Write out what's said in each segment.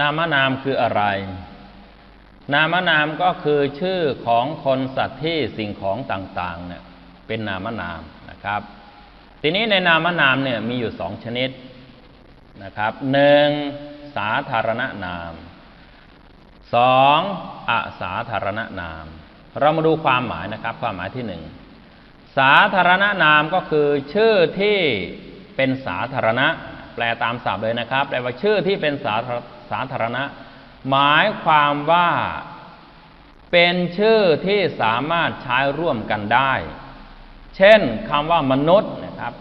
นามนามคืออะไร นามนามก็คือชื่อของคนสัตว์ที่สิ่งของต่างๆเนี่ยเป็นนามนามนะครับ ทีนี้ในนามนามเนี่ยมีอยู่สองชนิดนะครับหนึ่งสาธารณนามสองอสาธารณนาม เรามาดูความหมายนะครับ ความหมายที่หนึ่งสาธารณนามก็คือชื่อที่เป็นสาธารณะ แปลตามศัพท์เลยนะครับแปลว่าชื่อที่เป็นสาธาร สาธารณะ หมายความว่าเป็นชื่อที่สามารถใช้ร่วมกันได้ เช่นคำว่ามนุษย์นะครับ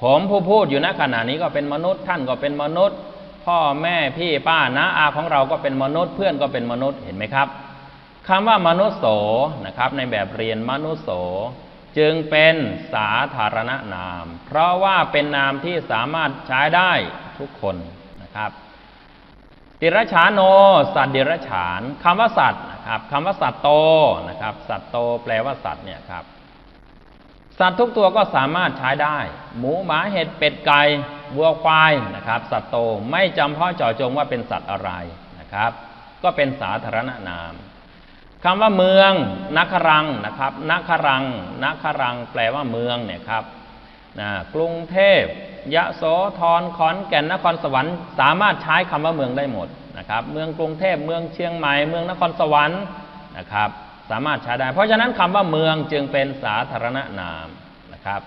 ผมผู้พูดอยู่ณขณะนี้ก็เป็นมนุษย์ ท่านก็เป็นมนุษย์ พ่อแม่พี่ป้าน้าอาของเราก็เป็นมนุษย์ เพื่อนก็เป็นมนุษย์เห็นไหมครับคำว่ามนุษย์โสนะครับ ในแบบเรียนมนุษย์โสจึงเป็นสาธารณนาม เพราะว่าเป็นนามที่สามารถใช้ได้ทุกคนนะครับ ติรฉานโน สัตว์เดรัจฉานคำว่าสัตว์นะครับคำว่าสัตว์โตนะครับ สัตว์โตแปลว่าสัตว์เนี่ยครับ สัตว์ทุกตัวก็สามารถใช้ได้ หมูหมาเห็ดเป็ดไก่วัวควายนะครับ สัตว์โตไม่จำเพาะเจาะจงว่าเป็นสัตว์อะไรนะครับ ก็เป็นสาธารณนามคำว่าเมืองนักรังนะครับนักรังนักรัง แปลว่าเมืองเนี่ยครับ นะกรุงเทพยะโสธรขอนแก่นนครสวรรค์ สามารถใช้คำว่าเมืองได้หมดนะครับ เมืองกรุงเทพเมืองเชียงใหม่เมืองนครสวรรค์นะครับ สามารถใช้ได้ เพราะฉะนั้นคำว่าเมืองจึงเป็นสาธารณนามนะครับ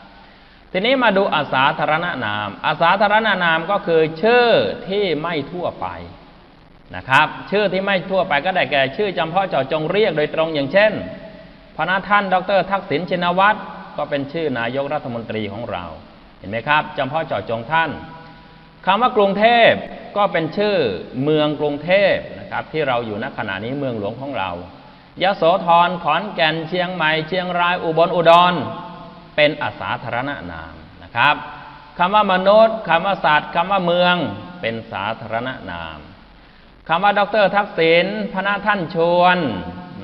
ทีนี้มาดูอาสาธารณนาม อาสาธารณนามก็คือชื่อที่ไม่ทั่วไปนะครับ ชื่อที่ไม่ทั่วไปก็ได้แก่ ชื่อจำเพาะเจาะจงเรียกโดยตรงอย่างเช่นพระนาท่าน ดร ทักษิณชินวัตร ก็เป็นชื่อนายกรัฐมนตรีของเรา เห็นไหมครับจำพาะเจาะจงท่านคำว่ากรุงเทพก็เป็นชื่อเมืองกรุงเทพนะครับที่เราอยู่ณขณะนี้เมืองหลวงของเรายโสธรขอนแก่นเชียงใหม่เชียงรายอุบลอุดร เป็นอาสาธารณนามนะครับคำว่ามนุษย์คำว่าสัตว์คำว่าเมืองเป็นสาธารณนามคำว่าดรทักษิณพระนท่านชวน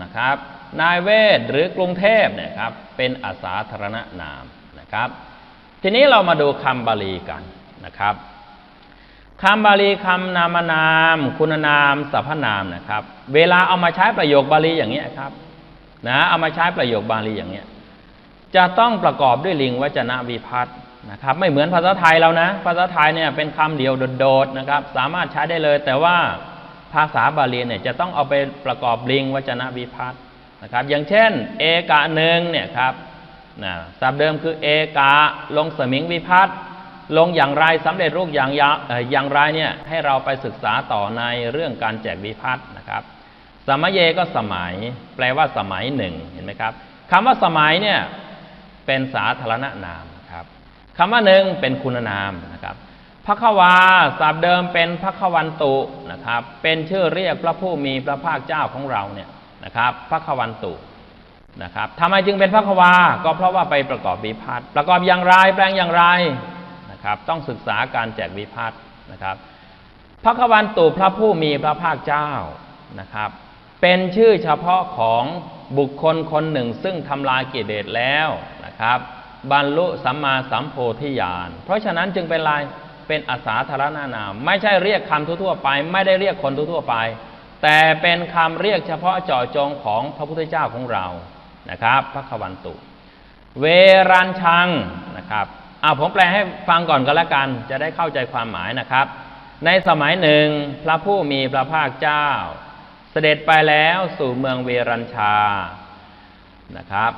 นะครับ นายเวทหรือกรุงเทพเนี่ยครับเป็นอาสาธารณนามนะครับ ทีนี้เรามาดูคำบาลีกันนะครับคำบาลีคำนามนาม คุณนามสรรพนามนะครับ เวลาเอามาใช้ประโยคบาลีอย่างนี้ครับนะเอามาใช้ประโยคบาลีอย่างนี้จะต้องประกอบด้วยลิงวจนะวิพัตนะครับ ไม่เหมือนภาษาไทยเรานะ ภาษาไทยเนี่ยเป็นคำเดียวโดดๆนะครับ สามารถใช้ได้เลย แต่ว่าภาษาบาลีเนี่ยจะต้องเอาไปประกอบลิงวจนะวิพัต นะครับ อย่างเช่น เอกะหนึ่งเนี่ยครับนะศัพท์เดิมคือเอกะลงสมิงวิพัตลงอย่างไรสำเร็จรูปอย่างอย่างไรเนี่ยให้เราไปศึกษาต่อในเรื่องการแจกวิพัตนะครับ สมัยเยก็สมัย แปลว่าสมัยหนึ่งเห็นไหมครับคำว่าสมัยเนี่ยเป็นสาธารณนามครับคำว่าหนึ่งเป็นคุณนามนะครับพระควาศัพท์เดิมเป็นพระควันตุนะครับ เป็นชื่อเรียกพระผู้มีพระภาคเจ้าของเราเนี่ย นะครับพระควันตุนะครับทำไมจึงเป็นพระควา ก็เพราะว่าไปประกอบวิพัตประกอบอย่างไรแปลงอย่างไรนะครับต้องศึกษาการแจกวิพัตนะครับพระควันตุพระผู้มีพระภาคเจ้านะครับ เป็นชื่อเฉพาะของบุคคลคนหนึ่งซึ่งทำลายกิเลสแล้วนะครับ บรรลุสัมมาสัมโพธิญาณเพราะฉะนั้นจึงเป็นลายเป็นอาสาธารณนาม ไม่ใช่เรียกคำทั่วๆไป ไม่ได้เรียกคนทั่วๆไป แต่เป็นคำเรียกเฉพาะเจาะจงของพระพุทธเจ้าของเรานะครับ พระควันตุ เวรัญชังนะครับเอาผมแปลให้ฟังก่อนก็แล้วกัน จะได้เข้าใจความหมายนะครับ ในสมัยหนึ่งพระผู้มีพระภาคเจ้า เสด็จไปแล้วสู่เมืองเวรัญชานะครับ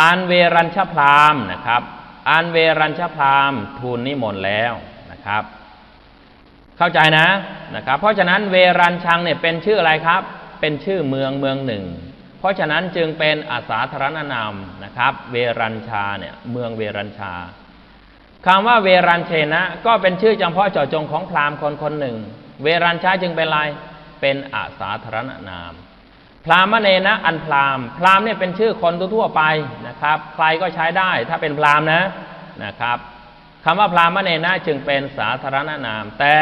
อันเวรัญชพรามนะครับอันเวรัญชพรามทูลนิมนต์แล้วนะครับ เข้าใจนะนะครับ เพราะฉะนั้นเวรัญชังเนี่ยเป็นชื่ออะไรครับ เป็นชื่อเมืองเมืองหนึ่ง เพราะฉะนั้นจึงเป็นอาสาธารณนามนะครับ เวรัญชาเนี่ยเมืองเวรัญชาคำว่าเวรัญเชนะ ก็เป็นชื่อจำเพาะเจาะจงของพราหมณ์คนคนหนึ่ง เวรัญชาจึงเป็นอะไรเป็นอาสาธารณนาม พราหมณ์เนนะอันพราหมณ์พราหมณ์เนี่ยเป็นชื่อคนทั่วไปนะครับ ใครก็ใช้ได้ถ้าเป็นพราหมณ์นะนะครับ คำว่าพราหมณเนนะจึงเป็นสาธารณนาม แต่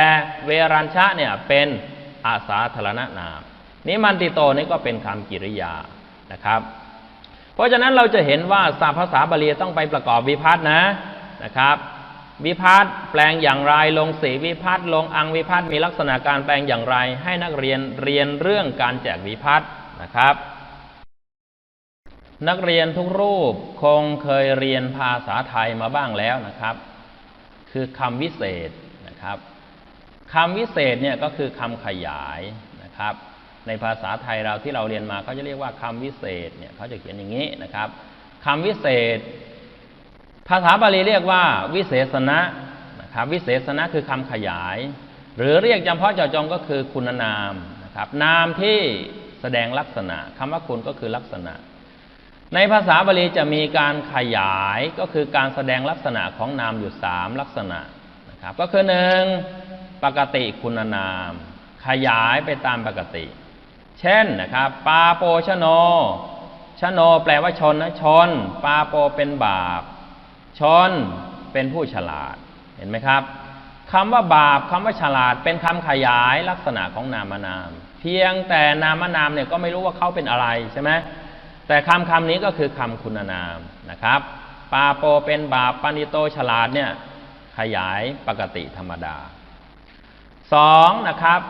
เวรัญชะเนี่ยเป็นอาสาธารณนาม นิมันติโตนี่ก็เป็นคำกิริยานะครับ เพราะฉะนั้นเราจะเห็นว่าศัพท์ภาษาบาลีต้องไปประกอบวิพัฒน์นะนะครับ วิพัฒน์แปลงอย่างไรลงสีวิพัฒน์ลงอังวิพัฒน์มีลักษณะการแปลงอย่างไร ให้นักเรียนเรียนเรื่องการแจกวิพัฒน์นะครับนักเรียนทุกรูปคงเคยเรียนภาษาไทยมาบ้างแล้วนะครับ คือคำวิเศษนะครับคำวิเศษเนี่ยก็คือคำขยายนะครับ ในภาษาไทยเราที่เราเรียนมาเขาจะเรียกว่าคำวิเศษเนี่ยเขาจะเขียนอย่างนี้นะครับคำวิเศษ ภาษาบาลีเรียกว่าวิเศษณะนะครับวิเศษณะคือคำขยาย หรือเรียกจำเพาะเจาะจงก็คือคุณนามนะครับ นามที่แสดงลักษณะคำว่าคุณก็คือลักษณะ ในภาษาบาลีจะมีการขยายก็คือการแสดงลักษณะของนามอยู่สามลักษณะนะครับก็คือหนึ่งปกติคุณนาม ขยายไปตามปกติ เช่นนะครับปาโปชโนชโนแปลว่าชนนะชน ปาโปเป็นบาป ชนเป็นผู้ฉลาดเห็นไหมครับคำว่าบาปคำว่าฉลาด เป็นคำขยายลักษณะของนามนาม เพียงแต่นามนามเนี่ยก็ไม่รู้ว่าเขาเป็นอะไรใช่ไหม แต่คำคำนี้ก็คือคำคุณนามนะครับปาโปเป็นบาปปานิโตฉลาดเนี่ยขยายปกติธรรมดาสองนะครับ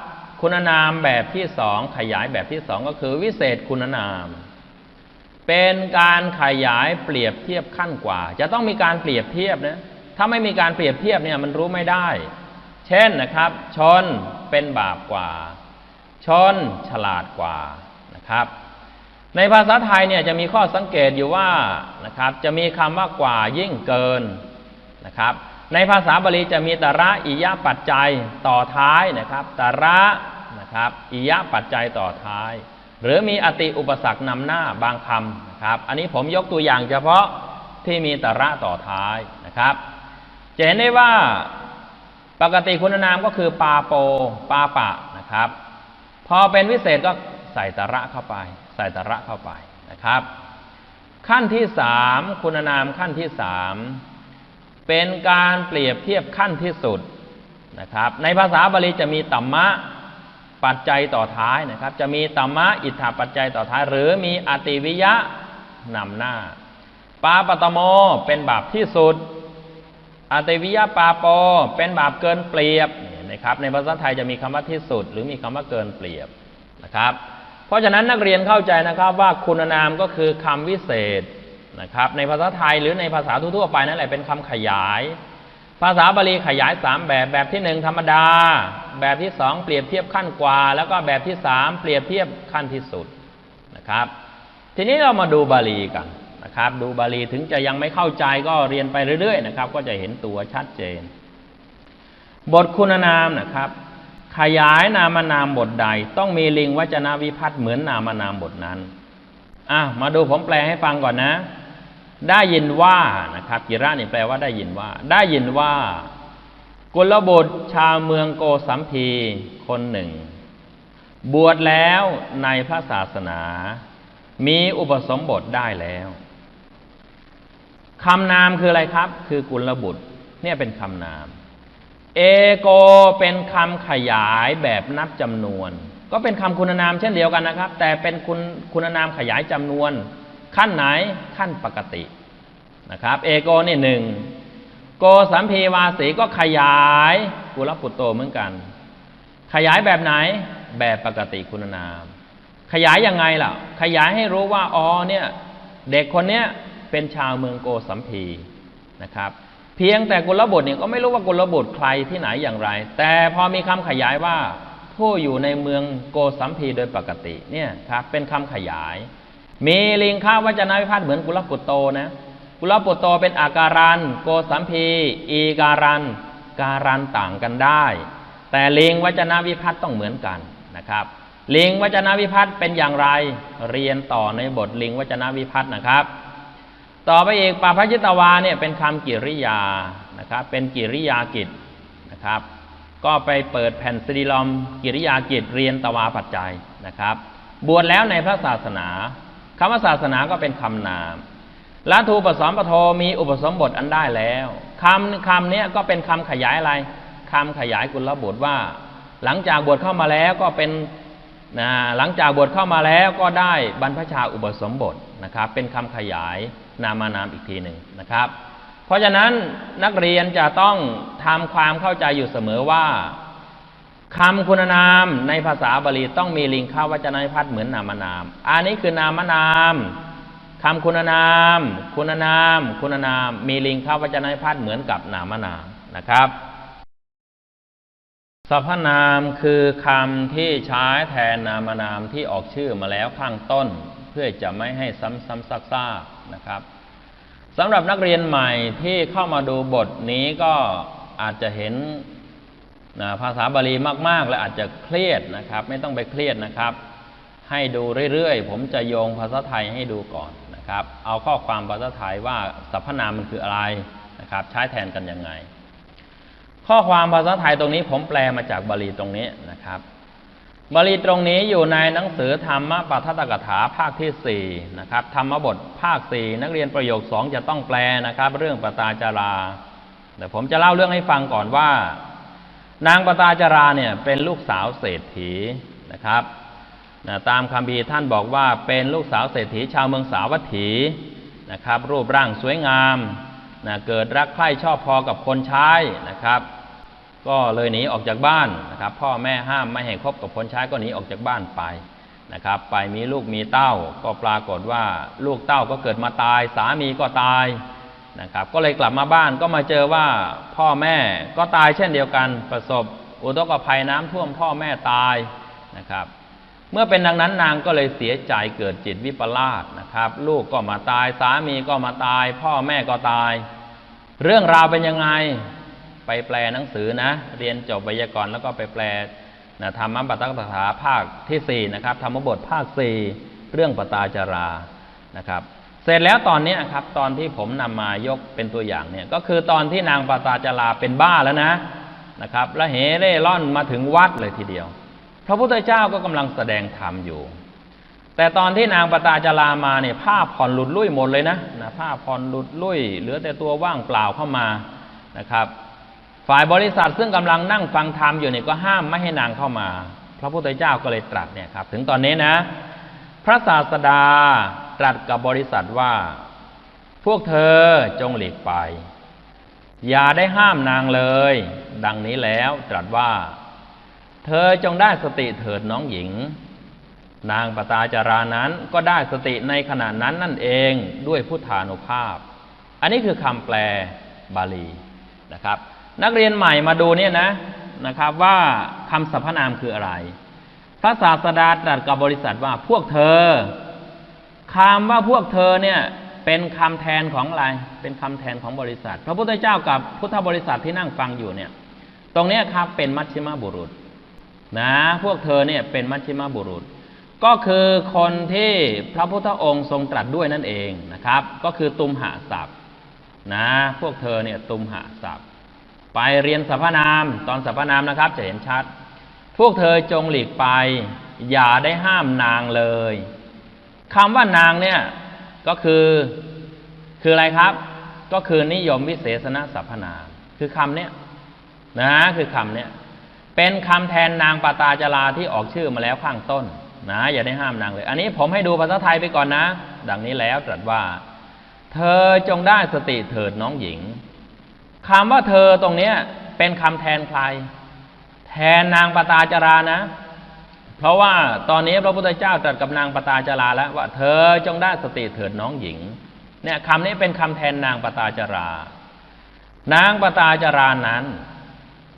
คุณนามแบบที่สองขยายแบบที่สองก็คือวิเศษคุณนาม เป็นการขยายเปรียบเทียบขั้นกว่า จะต้องมีการเปรียบเทียบนะถ้าไม่มีการเปรียบเทียบเนี่ยมันรู้ไม่ได้ เช่นนะครับ ชนเป็นบาปกว่า ชนฉลาดกว่านะครับ ในภาษาไทยเนี่ยจะมีข้อสังเกตอยู่ว่านะครับจะมีคำว่ากว่ายิ่งเกินนะครับ ในภาษาบาลีจะมีตระอิยะปัจจัยต่อท้ายนะครับตระนะครับอิยะปัจจัยต่อท้าย หรือมีอติอุปสรรคนำหน้าบางคำนะครับ อันนี้ผมยกตัวอย่างเฉพาะที่มีตระต่อท้ายนะครับจะเห็นได้ว่าปกติคุณนามก็คือปาโปปาปะนะครับ พอเป็นวิเศษก็ใส่ตระเข้าไป ใส่ตระเข้าไปนะครับ ขั้นที่สามคุณนามขั้นที่สามเป็นการเปรียบเทียบขั้นที่สุดนะครับ ในภาษาบาลีจะมีตัมมะปัจจัยต่อท้ายนะครับ จะมีตัมมะอิทธาปัจจัยต่อท้าย หรือมีอติวิยะนำหน้า ปาปตโมเป็นบาปที่สุดอติวิยะปาโปเป็นบาปเกินเปรียบนะครับในภาษาไทยจะมีคำว่าที่สุด หรือมีคำว่าเกินเปรียบนะครับ เพราะฉะนั้นนักเรียนเข้าใจนะครับว่าคุณนามก็คือคำวิเศษนะครับในภาษาไทยหรือในภาษาทั่วไปนั่นแหละเป็นคำขยาย ภาษาบาลีขยายสามแบบแบบที่หนึ่งธรรมดา แบบที่สองเปรียบเทียบขั้นกว่า แล้วก็แบบที่สามเปรียบเทียบขั้นที่สุดนะครับ ทีนี้เรามาดูบาลีกันนะครับดูบาลีถึงจะยังไม่เข้าใจก็เรียนไปเรื่อยๆนะครับ ก็จะเห็นตัวชัดเจน บทคุณนามนะครับ ขยายนามนามบทใด ต้องมีลิงวจนาวิพัฒเหมือนนามนามบทนั้นอะมาดูผมแปลให้ฟังก่อนนะ ได้ยินว่านะครับกิระนี่แปลว่าได้ยินว่า ได้ยินว่า กุลบุตรชาวเมืองโกสัมพีคนหนึ่ง บวชแล้วในพระศาสนา มีอุปสมบทได้แล้วคำนามคืออะไรครับ คือกุลบุตร เนี่ยเป็นคำนาม เอโกเป็นคำขยายแบบนับจำนวน ก็เป็นคำคุณนามเช่นเดียวกันนะครับ แต่เป็นคุณคุณนามขยายจำนวน ขั้นไหนขั้นปกตินะครับ เอโกนี่หนึ่งโกสัมพีวาสีก็ขยายกุลปุตโตเหมือนกัน ขยายแบบไหนแบบปกติคุณนาม ขยายยังไงล่ะ ขยายให้รู้ว่าอ๋อเนี่ยเด็กคนเนี้ยเป็นชาวเมืองโกสัมพีนะครับ เพียงแต่กุลบุตรเนี่ยก็ไม่รู้ว่ากุลบุตรใครที่ไหนอย่างไร แต่พอมีคำขยายว่าผู้อยู่ในเมืองโกสัมพีโดยปกติเนี่ยครับเป็นคำขยาย มีลิงข้าวจนาวิพัฒน์เหมือนกุลปุตโตนะกุลปุตโตเป็นอาการันโกสัมพีอีการันการันต่างกันได้ แต่ลิงวจนาวิพัฒน์ต้องเหมือนกันนะครับลิงวจนาวิพัฒน์เป็นอย่างไรเรียนต่อในบทลิงวจนาวิพัฒน์นะครับ ต่อไปอีกปาพชิตวาเนี่ยเป็นคำกิริยานะครับเป็นกิริยากิจนะครับ ก็ไปเปิดแผ่นสดีลอมกิริยากิจเรียนตวาปัจจัยนะครับ บวชแล้วในพระศาสนาคำว่าศาสนาก็เป็นคำนามละทูปสมปโทมีอุปสมบทอันได้แล้วคำคำนี้ก็เป็นคำขยายอะไรคำขยายกุลบุตรว่า หลังจากบวชเข้ามาแล้วก็เป็นนะหลังจากบวชเข้ามาแล้วก็ได้บรรพชาอุปสมบทนะครับ เป็นคำขยาย นามานามอีกทีหนึ่งนะครับ เพราะฉะนั้นนักเรียนจะต้องทำความเข้าใจอยู่เสมอว่าคำคุณนามในภาษาบาลีต้องมีลิงเข้าวัจนายพัฒน์เหมือนนามนาม อันนี้คือนามนามคำคุณนาม คุณนาม คุณนาม มีลิงเข้าวัจนายพัฒน์เหมือนกับนามนามนะครับสรรพนามคือคำที่ใช้แทนนามนามที่ออกชื่อมาแล้วข้างต้น เพื่อจะไม่ให้ซ้ำๆซากๆ นะครับสำหรับนักเรียนใหม่ที่เข้ามาดูบทนี้ก็อาจจะเห็นนะภาษาบาลีมากๆ และอาจจะเครียดนะครับ ไม่ต้องไปเครียดนะครับ ให้ดูเรื่อยๆ ผมจะโยงภาษาไทยให้ดูก่อนนะครับ เอาข้อความภาษาไทยว่าสรรพนามมันคืออะไรนะครับ ใช้แทนกันยังไง ข้อความภาษาไทยตรงนี้ผมแปลมาจากบาลีตรงนี้นะครับ บาลีตรงนี้อยู่ในหนังสือธรรมปัฏฐตกถาภาคที่ 4 นะครับ ธรรมบทภาค 4 นักเรียนประโยค 2 จะต้องแปลนะครับ เรื่องปตาจาราแต่ผมจะเล่าเรื่องให้ฟังก่อนว่า นางปตาจาราเนี่ยเป็นลูกสาวเศรษฐีนะครับนะตามคำพีท่านบอกว่าเป็นลูกสาวเศรษฐีชาวเมืองสาวัตถีนะครับ รูปร่างสวยงามนะเกิดรักใคร่ชอบพอกับคนใช้นะครับ ก็เลยหนีออกจากบ้านนะครับ พ่อแม่ห้ามไม่ให้คบกับคนใช้ก็หนีออกจากบ้านไปนะครับ ไปมีลูกมีเต้าก็ปรากฏว่าลูกเต้าก็เกิดมาตาย สามีก็ตายนะครับ ก็เลยกลับมาบ้านก็มาเจอว่าพ่อแม่ก็ตายเช่นเดียวกันประสบ อุทกภัยน้ำท่วมพ่อแม่ตายนะครับ เมื่อเป็นดังนั้นนางก็เลยเสียใจเกิดจิตวิปลาสนะครับ ลูกก็มาตาย สามีก็มาตาย พ่อแม่ก็ตาย เรื่องราวเป็นยังไง ไปแปลหนังสือนะ เรียนจบไวยากรณ์แล้วก็ไปแปลนะธรรมบัตตกถาภาคที่4นะครับธรรมบทภาค 4 เรื่องปตาจารานะครับ เสร็จแล้วตอนนี้ครับตอนที่ผมนำมายกเป็นตัวอย่างเนี่ยก็คือตอนที่นางปตาจาราเป็นบ้าแล้วนะนะครับและเหเร่ร่อนมาถึงวัดเลยทีเดียว พระพุทธเจ้าก็กำลังแสดงธรรมอยู่ แต่ตอนที่นางปตาจารามาเนี่ยผ้าผ่อนหลุดลุ่ยหมดเลยนะนะผ้าผ่อนหลุดลุ่ยเหลือแต่ตัวว่างเปล่าเข้ามานะครับ ฝ่ายบริษัทซึ่งกำลังนั่งฟังธรรมอยู่เนี่ยก็ห้ามไม่ให้นางเข้ามา พระพุทธเจ้าก็เลยตรัสเนี่ยครับ ถึงตอนนี้นะ พระศาสดาตรัสกับบริษัทว่า พวกเธอจงหลีกไป อย่าได้ห้ามนางเลย ดังนี้แล้วตรัสว่า เธอจงได้สติเถิดน้องหญิง นางปตาจารานั้นก็ได้สติในขณะนั้นนั่นเองด้วยพุทธานุภาพ อันนี้คือคำแปลบาลีนะครับ นักเรียนใหม่มาดูเนี่ยนะนะครับว่าคำสรรพนามคืออะไร พระศาสดาตรัสกับบริษัทว่าพวกเธอคำว่าพวกเธอเนี่ยเป็นคำแทนของอะไร เป็นคำแทนของบริษัท พระพุทธเจ้ากับพุทธบริษัทที่นั่งฟังอยู่เนี่ย ตรงเนี้ครับเป็นมัชชิมบุรุษ นะ พวกเธอเนี่ยเป็นมัชชิมบุรุษ ก็คือคนที่พระพุทธองค์ทรงตรัสด้วยนั่นเองนะครับ ก็คือตุมหาศัพท์นะ พวกเธอเนี่ยตุมหาศัพท์ ไปเรียนสรรพนามตอนสรรพนามนะครับ จะเห็นชัด พวกเธอจงหลีกไป อย่าได้ห้ามนางเลยคำว่านางเนี่ยก็คือคืออะไรครับ ก็คือนิยมวิเศษณสรรพนาม คือคำเนี้ยนะคือคำเนี้ยเป็นคำแทนนางปตาจราที่ออกชื่อมาแล้วข้างต้นนะอย่าได้ห้ามนางเลย อันนี้ผมให้ดูภาษาไทยไปก่อนนะ ดังนี้แล้วตรัสว่า เธอจงได้สติเถิดน้องหญิง คำว่าเธอตรงเนี้ยเป็นคำแทนใคร แทนนางปตาจารานะ เพราะว่าตอนนี้พระพุทธเจ้าตรัสกับนางปตาจาราแล้วว่า เธอจงได้สติเถิดน้องหญิง เนี่ยคำนี้เป็นคำแทนนางปตาจารา นางปตาจารานั้น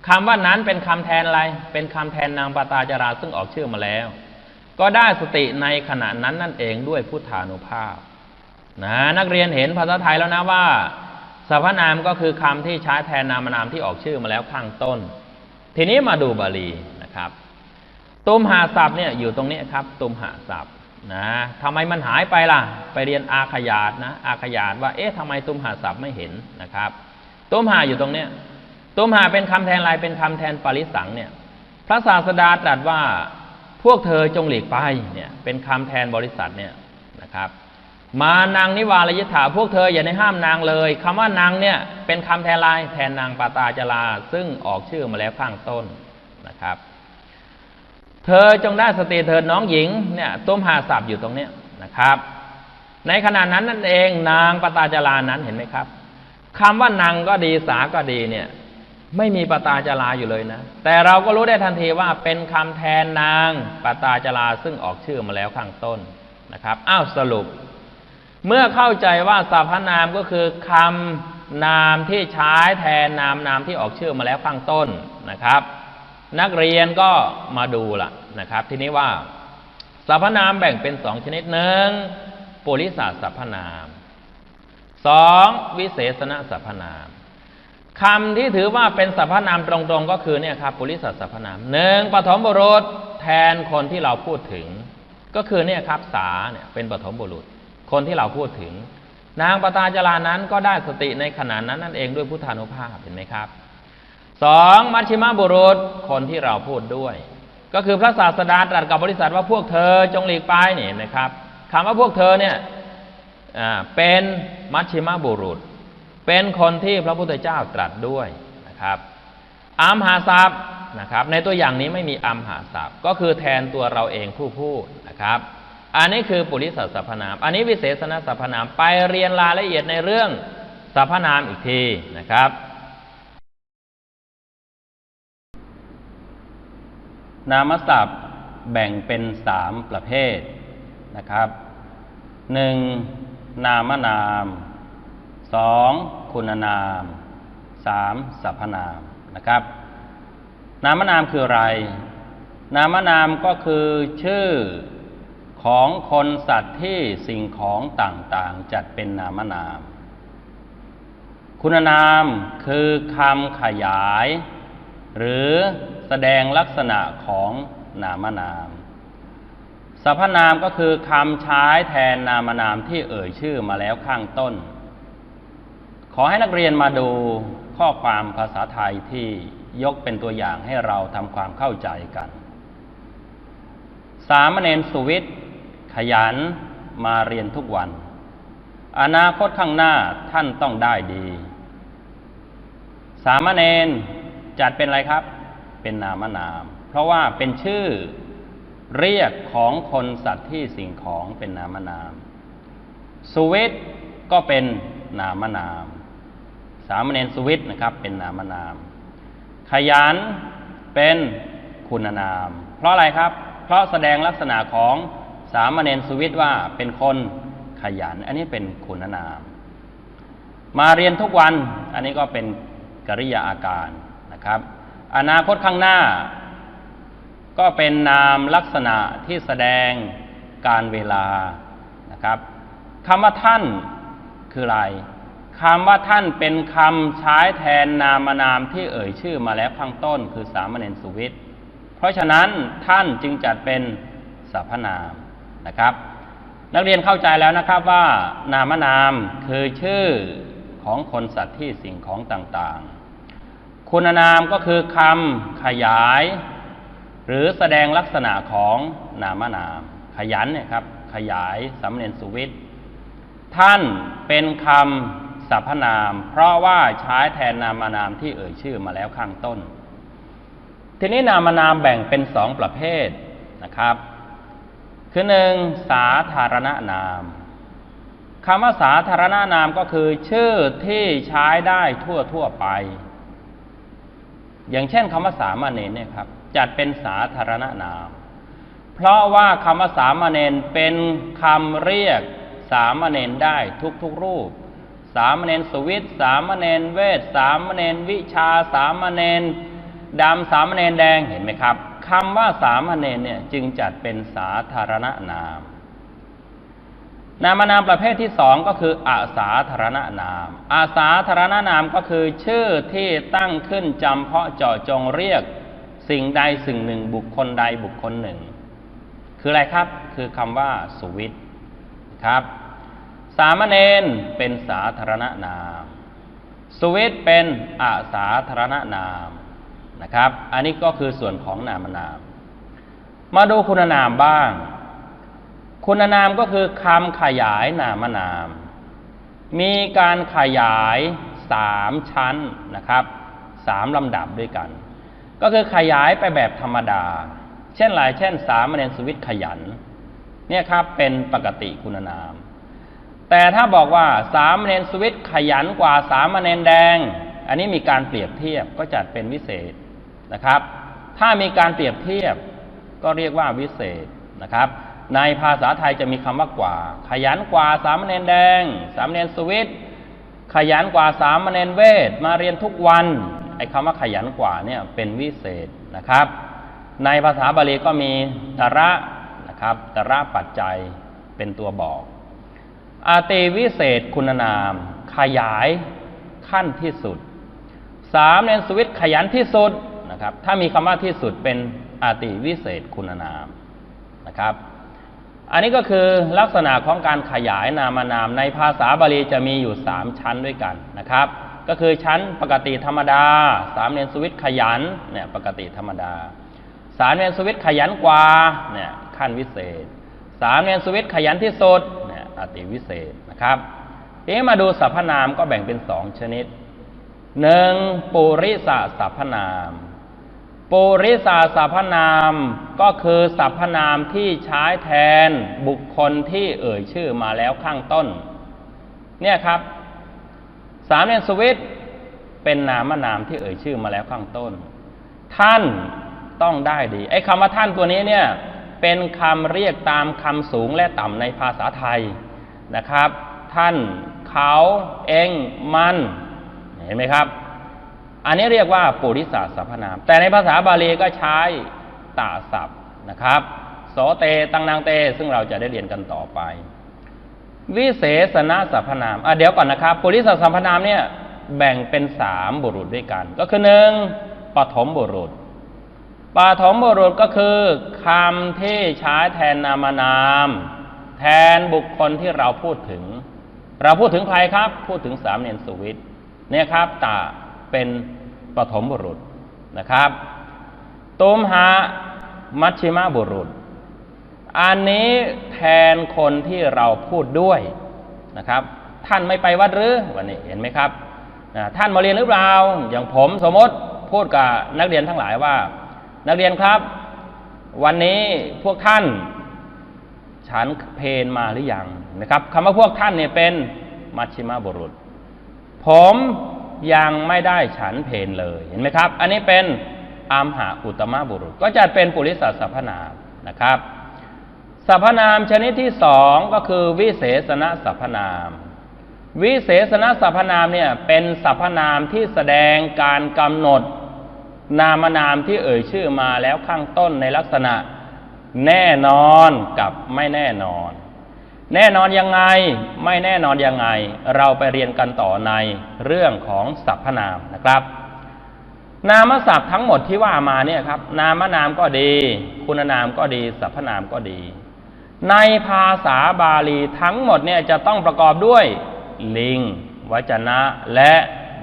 คำว่านั้นเป็นคำแทนอะไร เป็นคำแทนนางปตาจาราซึ่งออกชื่อมาแล้ว ก็ได้สติในขณะนั้นนั่นเองด้วยพุทธานุภาพนะนักเรียนเห็นภาษาไทยแล้วนะว่า สรรพนามก็คือคำที่ใช้แทนนามนามที่ออกชื่อมาแล้วข้างต้น ทีนี้มาดูบาลีนะครับ ตุมหาศัพท์เนี่ยอยู่ตรงนี้ครับ ตุมหาศัพท์นะทำไมมันหายไปล่ะ ไปเรียนอาขยาดนะ อาขยาดว่าเอ๊ะทำไมตุมหาศัพท์ไม่เห็นนะครับ ตุมหาอยู่ตรงเนี้ยตุมหาเป็นคำแทนอะไรเป็นคำแทนปริสังเนี่ย พระศาสดาตรัสว่าพวกเธอจงหลีกไปเนี่ยเป็นคำแทนบริษัทเนี่ยนะครับ มานางนิวารยถาพวกเธออย่าได้ห้ามนางเลยคำว่านางเนี่ยเป็นคำแทนลายแทนนางปาตาจาราซึ่งออกชื่อมาแล้วข้างต้นนะครับ เธอจงได้สติเถิดน้องหญิงเนี่ยต้มหาศัพท์อยู่ตรงเนี้ยนะครับ ในขณะนั้นนั่นเองนางปตาจารานั้นเห็นไหมครับคำว่านางก็ดีสาก็ดีเนี่ยไม่มีปตาจาราอยู่เลยนะ แต่เราก็รู้ได้ทันทีว่าเป็นคำแทนนางปตาจาราซึ่งออกชื่อมาแล้วข้างต้นนะครับ อ้าวสรุป เมื่อเข้าใจว่าสรรพนามก็คือคำนามที่ใช้แทนนามนามที่ออกชื่อมาแล้วข้างต้นนะครับ นักเรียนก็มาดูล่ะนะครับ ทีนี้ว่าสรรพนามแบ่งเป็นสองชนิดหนึ่งปุริสาสรรพนามสองวิเศษณสรรพนามคำที่ถือว่าเป็นสรรพนามตรงๆ ก็คือเนี่ยครับปุริสาสรรพนามหนึ่งปฐมบุรุษแทนคนที่เราพูดถึง ก็คือเนี่ยครับสาเนี่ยเป็นปฐมบุรุษ คนที่เราพูดถึง นางปตาจารานั้นก็ได้สติในขณะนั้นนั่นเองด้วยพุทธานุภาพเห็นไหมครับสองมัชชิมบุรุษคนที่เราพูดด้วย ก็คือพระศาสดาตรัสกับบริษัทว่าพวกเธอจงหลีกไปนี่เห็นไหมครับคำว่าพวกเธอเนี่ยเป็นมัชชิมบุรุษ เป็นคนที่พระพุทธเจ้าตรัสด้วยนะครับอัมหาศัพท์นะครับ ในตัวอย่างนี้ไม่มีอัมหาศัพท์ ก็คือแทนตัวเราเองผู้พูดนะครับ อันนี้คือปุริสสรรพนาม อันนี้วิเศษณสรรพนามไปเรียนรายละเอียดในเรื่องสรรพนามอีกทีนะครับ นามศัพท์แบ่งเป็นสามประเภทนะครับหนึ่งนามนามสองคุณนามสามสรรพนามนะครับ นามนามคืออะไร นามนามก็คือชื่อ ของคนสัตว์ที่สิ่งของต่างๆ จัดเป็นนามนาม คุณนามคือคำขยาย หรือแสดงลักษณะของนามนามสรรพนามก็คือคำใช้แทนนามนามที่เอ่ยชื่อมาแล้วข้างต้น ขอให้นักเรียนมาดูข้อความภาษาไทยที่ยกเป็นตัวอย่างให้เราทำความเข้าใจกัน สามเณรสุวิทย์ ขยันมาเรียนทุกวัน อนาคตข้างหน้าท่านต้องได้ดี สามเณรจัดเป็นอะไรครับ เป็นนามนาม เพราะว่าเป็นชื่อเรียกของคนสัตว์ที่สิ่งของเป็นนามนาม สุวิทก็เป็นนามนาม สามเณรสุวิทนะครับเป็นนามนาม ขยันเป็นคุณนาม เพราะอะไรครับ เพราะแสดงลักษณะของ สามเณรสุวิทย์ว่าเป็นคนขยัน อันนี้เป็นคุณนาม มาเรียนทุกวันอันนี้ก็เป็นกริยาอาการนะครับ อนาคตข้างหน้า ก็เป็นนามลักษณะที่แสดงการเวลานะครับคำว่าท่านคืออะไรคำว่าท่านเป็นคำใช้แทนนามนามที่เอ่ยชื่อมาแล้วข้างต้นคือสามเณรสุวิทย์เพราะฉะนั้นท่านจึงจัดเป็นสรรพนาม นะครับ นักเรียนเข้าใจแล้วนะครับว่านามนามคือชื่อของคนสัตว์ที่สิ่งของต่างๆ คุณนามก็คือคำขยาย หรือแสดงลักษณะของนามนาม ขยันเนี่ยครับขยายสำเนียนสุวิทย์ท่านเป็นคำสรรพนาม เพราะว่าใช้แทนนามนามที่เอ่ยชื่อมาแล้วข้างต้น ทีนี้นามนามแบ่งเป็นสองประเภทนะครับ คือหนึ่งสาธารณนามคำว่าสาธารณนามก็คือ ชื่อที่ใช้ได้ทั่วทั่วไป อย่างเช่นคำว่าสามเณรเนี่ยครับ จัดเป็นสาธารณนาม เพราะว่าคำว่าสามเณรเป็นคำเรียกสามเณรได้ทุกทุกรูป สามเณรสวิทย์สามเณรเวทสามเณรวิชาสามเณรดำสามเณรแดงเห็นไหมครับ คำว่าสามเณรเนี่ยจึงจัดเป็นสาธารณนาม นามนามประเภทที่สองก็คืออาสาธารณนาม อาสาธารณนามก็คือชื่อที่ตั้งขึ้นจำเพาะเจาะจงเรียกสิ่งใดสิ่งหนึ่งบุคคลใดบุคคลหนึ่ง คืออะไรครับ คือคำว่าสุวิทย์ครับ สามเณรเป็นสาธารณนาม สุวิทย์เป็นอาสาธารณนาม นะครับ อันนี้ก็คือส่วนของนามนาม มาดูคุณนามบ้าง คุณนามก็คือคำขยายนามนาม มีการขยายสามชั้นนะครับสามลำดับด้วยกัน ก็คือขยายไปแบบธรรมดา เช่นหลายเช่นสามเณรสุวิทย์ขยัน เนี่ยครับเป็นปกติคุณนามแแต่ถ้าบอกว่าสามเณรสวิตขยันกว่าสามเณรแดง อันนี้มีการเปรียบเทียบก็จัดเป็นวิเศษ นะครับ ถ้ามีการเปรียบเทียบก็เรียกว่าวิเศษนะครับ ในภาษาไทยจะมีคำว่ากว่า ขยันกว่าสามเณรแดง สามเณรสวิตขยันกว่าสามเณรเวท มาเรียนทุกวันไอ้คำว่าขยันกว่าเนี่ยเป็นวิเศษนะครับ ในภาษาบาลีก็มีตระนะครับตระปัจจัยเป็นตัวบอก อาติวิเศษคุณนาม ขยายขั้นที่สุดสามเณรสวิตขยันที่สุด นะครับ ถ้ามีคำว่าที่สุดเป็นอาติวิเศษคุณนามนะครับ อันนี้ก็คือลักษณะของการขยายนามนามในภาษาบาลีจะมีอยู่ 3 ชั้นด้วยกันนะครับ ก็คือชั้นปกติธรรมดาสามเณรสวิตขยันเนี่ยปกติธรรมดาสามเณรสวิตขยันกว่าเนี่ยขั้นวิเศษสามเณรสวิตขยันที่สุดเนี่ยอติวิเศษนะครับทีนี้มาดูสรรพนามก็แบ่งเป็นสองชนิดหนึ่งปุริสสรรพนาม ปุริสาสรรพนามก็คือสรรพนามที่ใช้แทนบุคคลที่เอ่ยชื่อมาแล้วข้างต้น เนี่ยครับ สามเณรสวิตเป็นนามนามที่เอ่ยชื่อมาแล้วข้างต้น ท่านต้องได้ดีไอ้คำว่าท่านตัวนี้เนี่ยเป็นคำเรียกตามคำสูงและต่ำในภาษาไทยนะครับ ท่าน เขา เองมัน เห็นไหมครับ อันนี้เรียกว่าปุริสสรรพนาม แต่ในภาษาบาลีก็ใช้ตาศัพท์นะครับโสเตตังนางเต ซึ่งเราจะได้เรียนกันต่อไป วิเศษณสรรพนามอะเดี๋ยวก่อนนะครับ ปุริสสรรพนามเนี่ยแบ่งเป็นสามบุรุษด้วยกัน ก็คือหนึ่งปฐมบุรุษปฐมบุรุษก็คือคำที่ใช้แทนนามนาม แทนบุคคลที่เราพูดถึง เราพูดถึงใครครับ พูดถึงสามเณรสุวิทย์เนี่ยครับตา เป็นปฐมบุรุษนะครับตุมหามัชชิมาบุรุษ อันนี้แทนคนที่เราพูดด้วยนะครับ ท่านไม่ไปวัดหรือวันนี้เห็นไหมครับท่านมาเรียนหรือเปล่าอย่างผมสมมติพูดกับนักเรียนทั้งหลายว่า นักเรียนครับ วันนี้พวกท่าน ฉันเพนมาหรือยังนะครับคำว่าพวกท่านเนี่ยเป็นมัชชิมาบุรุษ ผม ยังไม่ได้ฉันเพนเลยเห็นไหมครับ อันนี้เป็นอามหาอุตมะบุรุษ ก็จะเป็นปุริสสรรพนามนะครับสรรพนามชนิดที่สองก็คือวิเศษณสรรพนาม วิเศษณสรรพนามเนี่ยเป็นสรรพนามที่แสดงการกำหนดนามนามที่เอ่ยชื่อมาแล้วข้างต้นในลักษณะแน่นอนกับไม่แน่นอน แน่นอนยังไงไม่แน่นอนยังไง เราไปเรียนกันต่อในเรื่องของสรรพนามนะครับ นามศัพท์ทั้งหมดที่ว่ามาเนี่ยครับ นามนามก็ดี คุณนามก็ดีสรรพนามก็ดี ในภาษาบาลีทั้งหมดเนี่ยจะต้องประกอบด้วย ลิงวจนะและ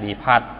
วิพัตน์